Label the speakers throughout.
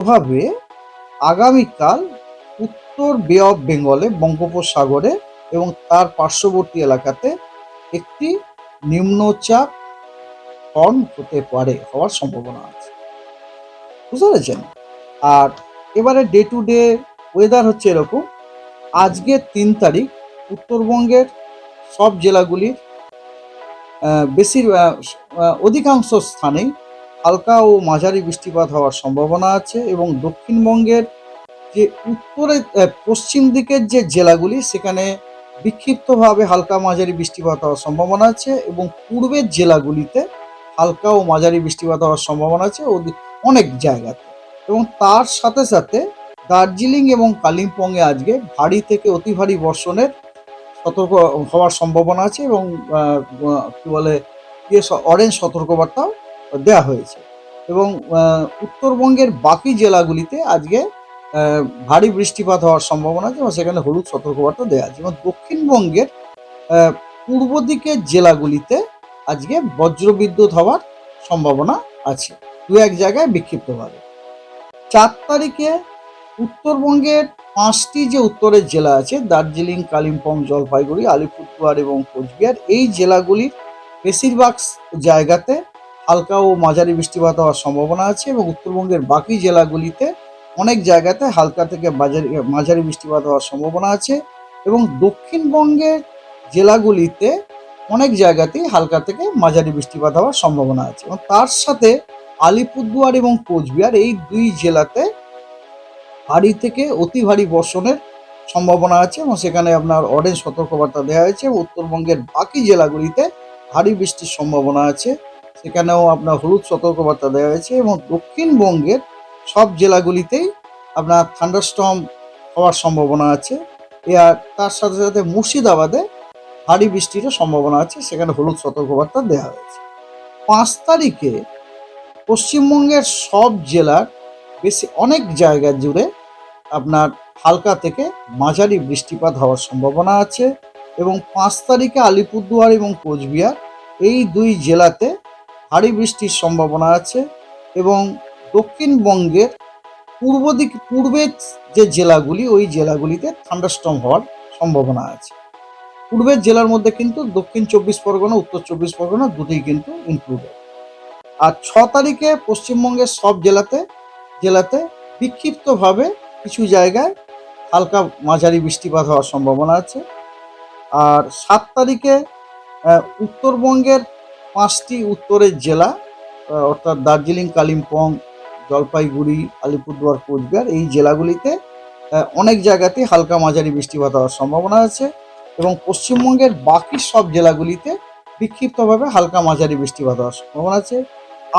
Speaker 1: প্রভাবে আগামীকাল উত্তর বে অফ বেঙ্গলে বঙ্গোপসাগরে এবং তার পার্শ্ববর্তী এলাকাতে একটি নিম্নচাপ ফর্ম হতে পারে হওয়ার সম্ভাবনা আছে। বুঝতে পেরেছেন? আর এবারে ডে টু ডে ওয়েদার হচ্ছে এরকম। আজকে তিন তারিখ, উত্তরবঙ্গের সব জেলাগুলির বেশির অধিকাংশ স্থানেই হালকা ও মাঝারি বৃষ্টিপাত হওয়ার সম্ভাবনা আছে এবং দক্ষিণবঙ্গের যে উত্তরে পশ্চিম দিকের যে জেলাগুলি সেখানে বিক্ষিপ্তভাবে হালকা মাঝারি বৃষ্টিপাত হওয়ার সম্ভাবনা আছে এবং পূর্বের জেলাগুলিতে হালকা ও মাঝারি বৃষ্টিপাত হওয়ার সম্ভাবনা আছে অনেক জায়গাতে। এবং তার সাথে সাথে দার্জিলিং এবং কালিম্পংয়ে আজকে ভারী থেকে অতি ভারী বর্ষণের সতর্ক হওয়ার সম্ভাবনা আছে এবং আহ, বলে ইয়ে অরেঞ্জ সতর্কবার্তাও দেওয়া হয়েছে। এবং উত্তরবঙ্গের বাকি জেলাগুলিতে আজকে ভারী বৃষ্টিপাত হওয়ার সম্ভাবনা আছে এবং সেখানে হলুদ সতর্কবার্তা দেওয়া আছে। এবং দক্ষিণবঙ্গের পূর্ব দিকের জেলাগুলিতে আজকে বজ্রবিদ্যুৎ হওয়ার সম্ভাবনা আছে। দু এক জায়গায় বিক্ষিপ্তভাবে। চার তারিখে উত্তরবঙ্গের পাঁচটি যে উত্তরের জেলা আছে, দার্জিলিং, কালিম্পং, জলপাইগুড়ি, আলিপুরদুয়ার এবং কোচবিহার, এই জেলাগুলির বেশিরভাগ জায়গাতে হালকা ও মাঝারি বৃষ্টিপাত হওয়ার সম্ভাবনা আছে এবং উত্তরবঙ্গের বাকি জেলাগুলিতে অনেক জায়গাতে হালকা থেকে মাঝারি মাঝারি বৃষ্টিপাত হওয়ার সম্ভাবনা আছে এবং দক্ষিণবঙ্গের জেলাগুলিতে অনেক জায়গাতেই হালকা থেকে মাঝারি বৃষ্টিপাত হওয়ার সম্ভাবনা আছে এবং তার সাথে আলিপুরদুয়ার এবং কোচবিহার এই দুই জেলাতে ভারী থেকে অতি ভারী বর্ষণের সম্ভাবনা আছে এবং সেখানে আপনার অরেঞ্জ সতর্কবার্তা দেওয়া হয়েছে উত্তরবঙ্গের বাকি জেলাগুলিতে ভারী বৃষ্টির সম্ভাবনা আছে। সেখানেও আপনার হলুদ সতর্কবার্তা দেওয়া হয়েছে এবং দক্ষিণবঙ্গের সব জেলাগুলিতেই আপনার থান্ডারস্টর্ম হওয়ার সম্ভাবনা আছে। আর তার সাথে সাথে মুর্শিদাবাদে ভারী বৃষ্টিরও সম্ভাবনা আছে, সেখানে হলুদ সতর্কবার্তা দেওয়া হয়েছে। পাঁচ তারিখে পশ্চিমবঙ্গের সব জেলার বেশি অনেক জায়গা জুড়ে আপনার হালকা থেকে মাঝারি বৃষ্টিপাত হওয়ার সম্ভাবনা আছে এবং পাঁচ তারিখে আলিপুরদুয়ার এবং কোচবিহার এই দুই জেলাতে ভারী বৃষ্টির সম্ভাবনা আছে এবং দক্ষিণবঙ্গের পূর্ব দিক পূর্বের যে জেলাগুলি, ওই জেলাগুলিতে থান্ডারস্টর্ম হওয়ার সম্ভাবনা আছে। পূর্বের জেলার মধ্যে কিন্তু দক্ষিণ চব্বিশ পরগনা, উত্তর চব্বিশ পরগনা দুটোই কিন্তু ইনক্লুডেড আর ছ তারিখে পশ্চিমবঙ্গের সব জেলাতে জেলাতে বিক্ষিপ্তভাবে কিছু জায়গায় হালকা মাঝারি বৃষ্টিপাত হওয়ার সম্ভাবনা আছে। আর সাত তারিখে উত্তরবঙ্গের পাঁচটি উত্তরের জেলা অর্থাৎ দার্জিলিং, কালিম্পং, জলপাইগুড়ি, আলিপুরদুয়ার, কোচবিহার, এই জেলাগুলিতে অনেক জায়গাতেই হালকা মাঝারি বৃষ্টিপাত হওয়ার সম্ভাবনা আছে এবং পশ্চিমবঙ্গের বাকি সব জেলাগুলিতে বিক্ষিপ্তভাবে হালকা মাঝারি বৃষ্টিপাত হওয়ার সম্ভাবনা আছে।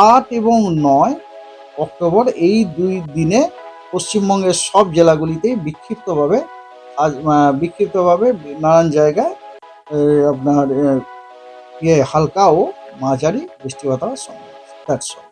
Speaker 1: আট এবং নয় অক্টোবর এই দুই দিনে পশ্চিমবঙ্গের সব জেলাগুলিতেই বিক্ষিপ্তভাবে আজ বিক্ষিপ্তভাবে নানান জায়গায় আপনার ইয়ে হালকা ও মাঝারি বৃষ্টিপাত That's all.